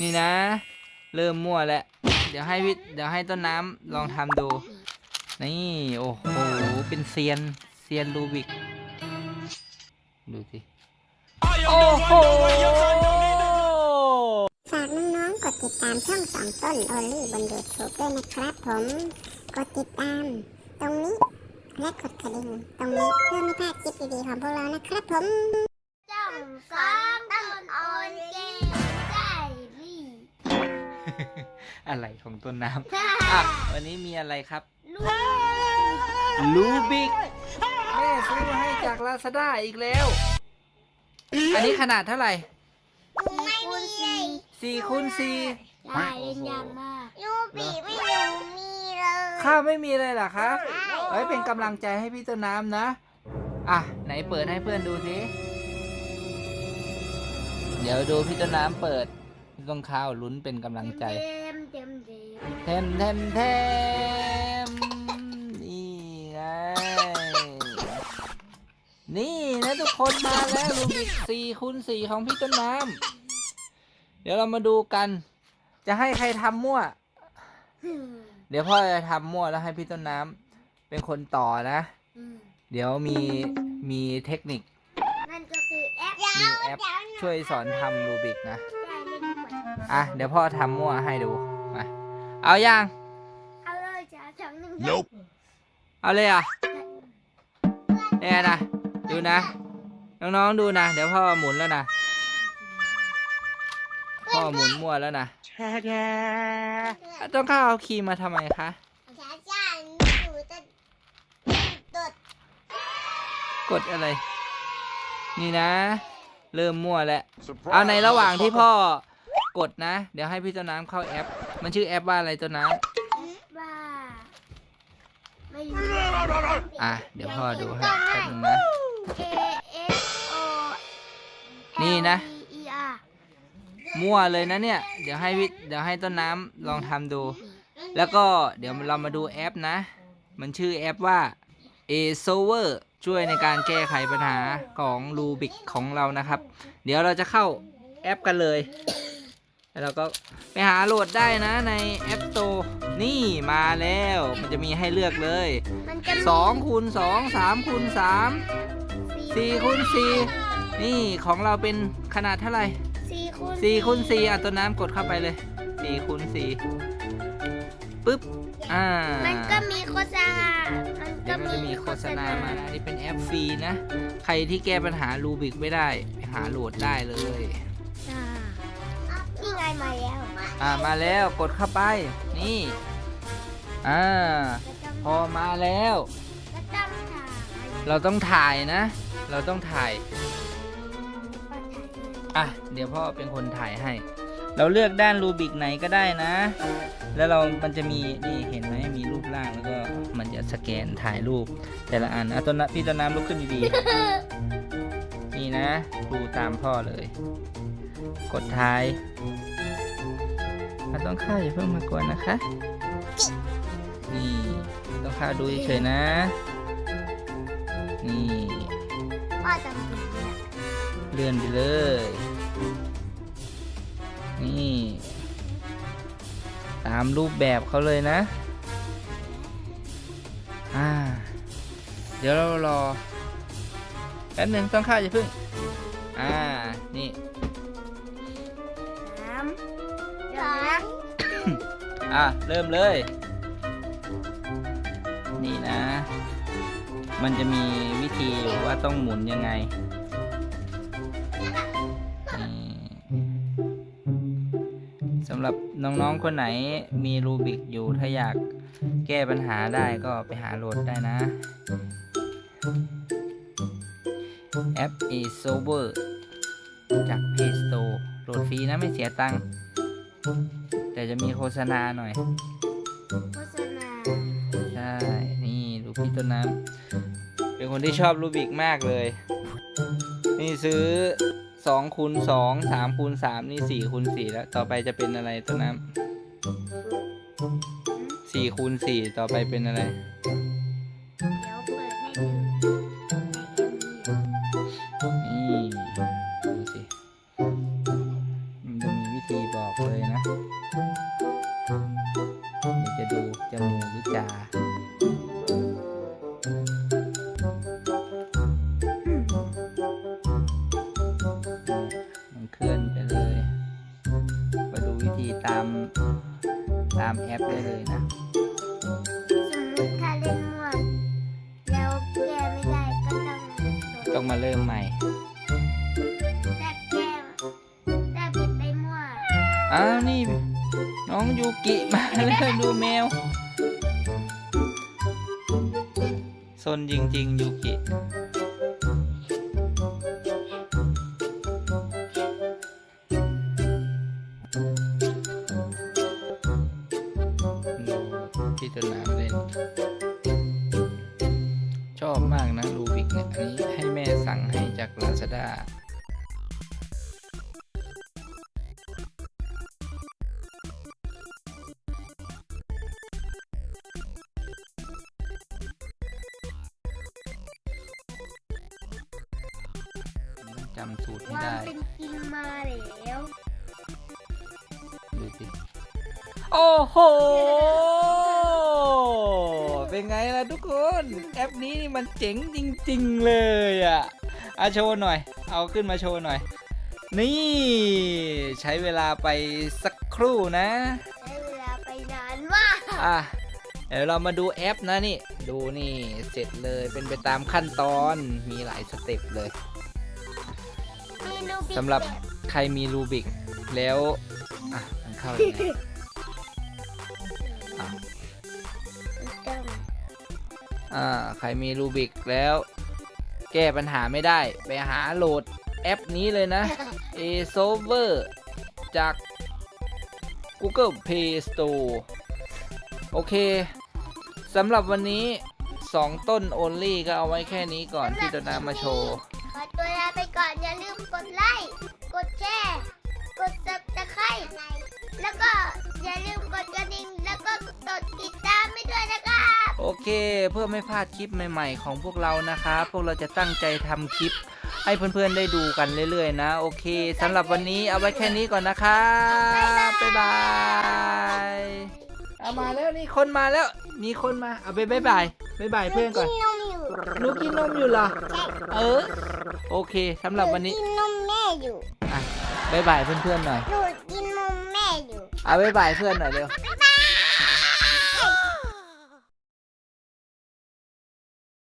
นี่นะ เริ่มมั่วแล้ว เดี๋ยวให้วิเดี๋ยวให้ต้นน้ำลองทำดู นี่โอ้โห เป็นเซียนเซียนรูบิก ดูสิ โอ้โห ฝากน้องๆกดติดตามช่องสองต้นโอลี่บนยูทูบด้วยนะครับผม กดติดตาม ตรงนี้ และกดกระดิ่งตรงนี้เพื่อไม่พลาดคลิปดีๆของพวกเรานะครับผม จ้องส อะไรของต้นน้ำอะวันนี้มีอะไรครับลูกรูบิกแม่ซื้อมาให้จากลาซาด้าอีกแล้ว อันนี้ขนาดเท่าไหร่ไม่มีเลยสี่คูณสี่ได้เล่นยากมากลูกปีไม่หนูมีเลยข้าวไม่มีเลยเหรอคะเอ้ยเป็นกำลังใจให้พี่ต้นน้ำนะ อะ ไหนเปิดให้เพื่อนดูสิเดี๋ยวดูพี่ต้นน้ำเปิด พี่ต้นข้าวลุ้นเป็นกำลังใจเต็มเต็มเต็มเทมเทมเทมนี่ไง นี่นะทุกคนมาแล้วรูบิกสี่คูณสี่ของพี่ต้นน้ำเดี๋ยวเรามาดูกัน จะให้ใครทำมั่ว เดี๋ยวพ่อจะทำมั่วแล้วให้พี่ต้นน้ำเป็นคนต่อนะ อืมเดี๋ยวมีมีเทคนิค นั่นก็คือแอปมีแอปช่วยสอนทำรูบิกนะได้เล่นด้วยอะ เดี๋ยวพ่อทำมั่วให้ดูมา เอายังเอาเลยจ้าสองหนึ่ง Nope. เอาเลยอะเนี่ยนะดูนะ น้องๆดูนะ เดี๋ยวพ่อหมุนแล้วนะพ่อหมุนมั่วแล้วนะต้องเข้าเอาครีมมาทำไมคะจ้าจ้าหนูจะตดกดอะไร นี่นะ เริ่มมั่วแล้ว Surprise. เอาในระหว่างที่พ่อกดนะ เดี๋ยวให้พี่ต้นน้ำเข้าแอป มันชื่อแอปว่าอะไรต้นน้บ้าไม่รู้ำอะ เดี๋ยวพ่อดูให้แป๊บนึงนะ A S O นี่นะ E R มั่วเลยนะเนี่ย เดี๋ยวให้วิเดี๋ยวให้ต้นน้ำลองทำดู แล้วก็เดี๋ยวเรามาดูแอปนะ มันชื่อแอปว่า a s o v e r ช่วยในการแก้ไขปัญหาของรูบิกของเรานะครับ เดี๋ยวเราจะเข้าแอปกันเลย แล้วเราก็ไปหาโหลดได้นะใน App Store นี่มาแล้ว มันจะมีให้เลือกเลยมันจะมี2คูณ2 3คูณ3 4คูณ4นี่ของเราเป็นขนาดเท่าไหร่สี่คูณสี่คูณสี่อะตัวน้ำกดเข้าไปเลยสี่คูณสี่ปึ๊บอ่ามันก็มีโฆษณา มันเดี๋ก็ยวมันจะมีโฆษณามานะนี่เป็นแอปฟรีนะ ใครที่แก้ปัญหารูบิกไม่ได้ไปหาโหลดได้เลยอ่า นี่ไงมาแล้วอ่ามาแล้วกดเข้าไป นี่อ่าพอมาแล้ว ก็ต้องถ่ายเราต้องถ่ายนะ เราต้องถ่ายอะเดี๋ยวพ่อเป็นคนถ่ายให้ เราเลือกด้านรูบิกไหนก็ได้นะ แล้วเรามันจะมีนี่เห็นไหมมีรูปร่างแล้วก็มันจะสแกนถ่ายรูป แต่ละอันอะต้นน้ำพี่ต้นน้ำลุกขึ้นดีๆ นี่นะดูตามพ่อเลย กดถ่ายต้องข้าอย่าเพิ่งมากวนนะคะ นี่ต้องข้าดูเฉยๆนะ นี่พ่อจำถึงเนี่ยเลื่อนไปเลย นี่ ตามรูปแบบเขาเลยนะ อ่า เดี๋ยวเรารอแป๊บหนึ่งต้องข้าอย่าเพึ่ง อ่า นี่ สองอะ เริ่มเลย นี่นะ มันจะมีวิธีอยู่ว่าต้องหมุนยังไงนี่สำหรับน้องๆคนไหนมีรูบิกอยู่ถ้าอยากแก้ปัญหาได้ก็ไปหาโหลดได้นะแอป a s o v e r จาก Play Store โหลดฟรีนะไม่เสียตังค์ แต่จะมีโฆษณาหน่อย โฆษณาใช่ นี่ดูพี่ต้นน้ำเป็นคนที่ชอบรูบิกมากเลย นี่ซื้อ2คูณ2 3คูณ3นี่4คูณ4แล้ว ต่อไปจะเป็นอะไรต้นน้ำ4คูณ4ต่อไปเป็นอะไร เดี๋ยวเปิดให้ดูนี่ามแอปได้เลยนะสมมติถ้าเล่นมั่วแล้วแก้ไม่ได้ก็ต้องโดต้อนงมาเริ่มใหม่แต่แก้แต่ผิดไปมั่วอ้าวนี่ น้องยูกิมาแล้วดูแมวซนจริงๆยูกิ ให้แม่สั่งให้จากลาซาด้าต้องจำสูตรให้ว่าได้เป็นจริงมาแล้วดูสิโอ้โห เป็นไงล่ะทุกคน แอปนี้นี่มันเจ๋งจริง ๆ เลยอะอาโชว์หน่อย เอาขึ้นมาโชว์หน่อย นี่ใช้เวลาไปสักครู่นะใช้เวลาไปนานมากอะเดี๋ยวเรามาดูแอปนะนี่ ดูนี่เสร็จเลยเป็นไปตามขั้นตอนมีหลายสเต็ปเลยเมนูบิ๊กสำหรับแดดใครมีรูบิกแล้วอะมันเข้ายังไงอะ ต้อง อ่าใครมีรูบิกแล้ว แก้ปัญหาไม่ได้ ไปหาโหลดแอปนี้เลยนะ a s o v e r จาก Google Play Store โอเคสำหรับวันนี้ 2 ต้น only ก็เอาไว้แค่นี้ก่อนที่จะนำมาโชว์ ขอตัวลาไปก่อน อย่าลืมกดไลค์ กดแชร์ กดซับสไครต์แล้วก็อย่าลืมกดกระดิ่ง แล้วก็กดติดตามไม่ด้วยนะครับ โอเค เพื่อไม่พลาดคลิปใหม่ๆ ของพวกเรานะครับ พวกเราจะตั้งใจทำคลิป ให้เพื่อนๆได้ดูกันเรื่อยๆนะ โอเคสำหรับวันนี้เอาไว้แค่นี้ก่อนนะครับบ๊ายบายเอามาแล้วนี่คนมาแล้ว มีคนมาเอาไปบ๊ายบายบ๊ายบายเพื่อนก่อนกินนมอยู่หนูกินนมอยู่เหรอเออโอเคสำหรับวันนี้กินนมแม่อยู่อะบ๊ายบายเพื่อนๆหน่อยหนูกินนมแม่อยู่เอาบ๊ายบายเพื่อนหน่อยเร็วบ๊าย